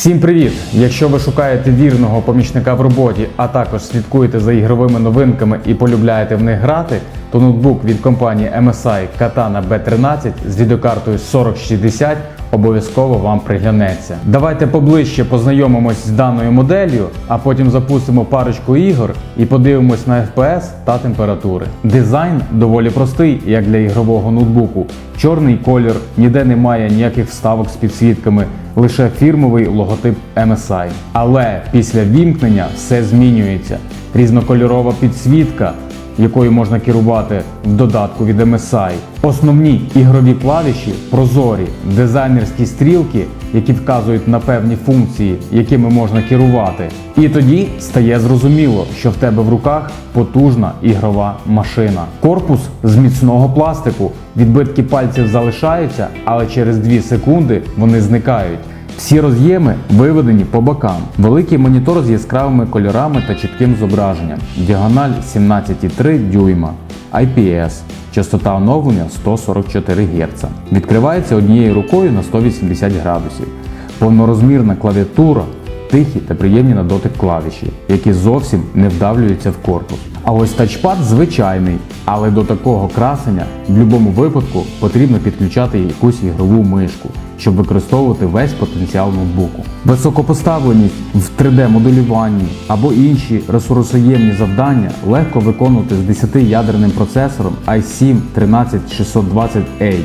Всім привіт! Якщо ви шукаєте вірного помічника в роботі, а також слідкуєте за ігровими новинками і полюбляєте в них грати, то ноутбук від компанії MSI Katana B13 з відеокартою 4060 обов'язково вам приглянеться. Давайте поближче познайомимось з даною моделлю, а потім запустимо парочку ігор і подивимось на FPS та температури. Дизайн доволі простий, як для ігрового ноутбуку. Чорний колір, ніде немає ніяких вставок з підсвітками, лише фірмовий логотип MSI. Але після вімкнення все змінюється. Різнокольорова підсвітка, якою можна керувати в додатку від MSI. Основні ігрові клавіші прозорі, дизайнерські стрілки, які вказують на певні функції, якими можна керувати. І тоді стає зрозуміло, що в тебе в руках потужна ігрова машина. Корпус з міцного пластику, відбитки пальців залишаються, але через 2 секунди вони зникають. Всі роз'єми виведені по бокам. Великий монітор з яскравими кольорами та чітким зображенням. Діагональ 17,3 дюйма. IPS. Частота оновлення 144 Гц. Відкривається однією рукою на 180 градусів. Повнорозмірна клавіатура, тихі та приємні на дотик клавіші, які зовсім не вдавлюються в корпус. А ось тачпад звичайний, але до такого красення в будь-якому випадку потрібно підключати якусь ігрову мишку, щоб використовувати весь потенціал ноутбуку. Високопоставленість в 3D-моделюванні або інші ресурсоємні завдання легко виконувати з 10-ядерним процесором i7 13620H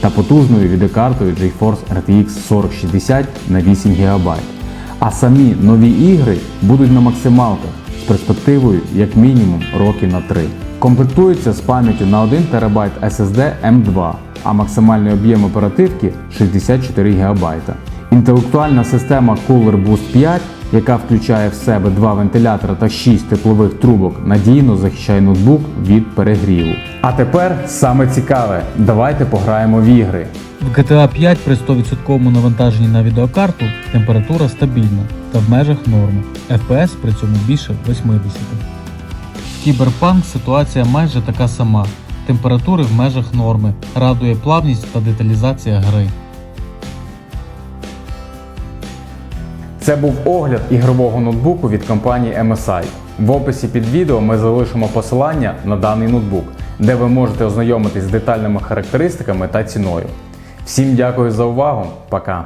та потужною відеокартою GeForce RTX 4060 на 8 ГБ. А самі нові ігри будуть на максималках з перспективою як мінімум роки на 3. Комплектується з пам'яттю на 1 ТБ SSD M2, а максимальний об'єм оперативки 64 ГБ. Інтелектуальна система Cooler Boost 5, яка включає в себе два вентилятора та 6 теплових трубок, надійно захищає ноутбук від перегріву. А тепер саме цікаве, давайте пограємо в ігри. В GTA 5 при 100% навантаженні на відеокарту температура стабільна та в межах норми. FPS при цьому більше 80. Cyberpunk ситуація майже така сама. Температури в межах норми. Радує плавність та деталізація гри. Це був огляд ігрового ноутбуку від компанії MSI. В описі під відео ми залишимо посилання на даний ноутбук, де ви можете ознайомитись з детальними характеристиками та ціною. Всім дякую за увагу, пока!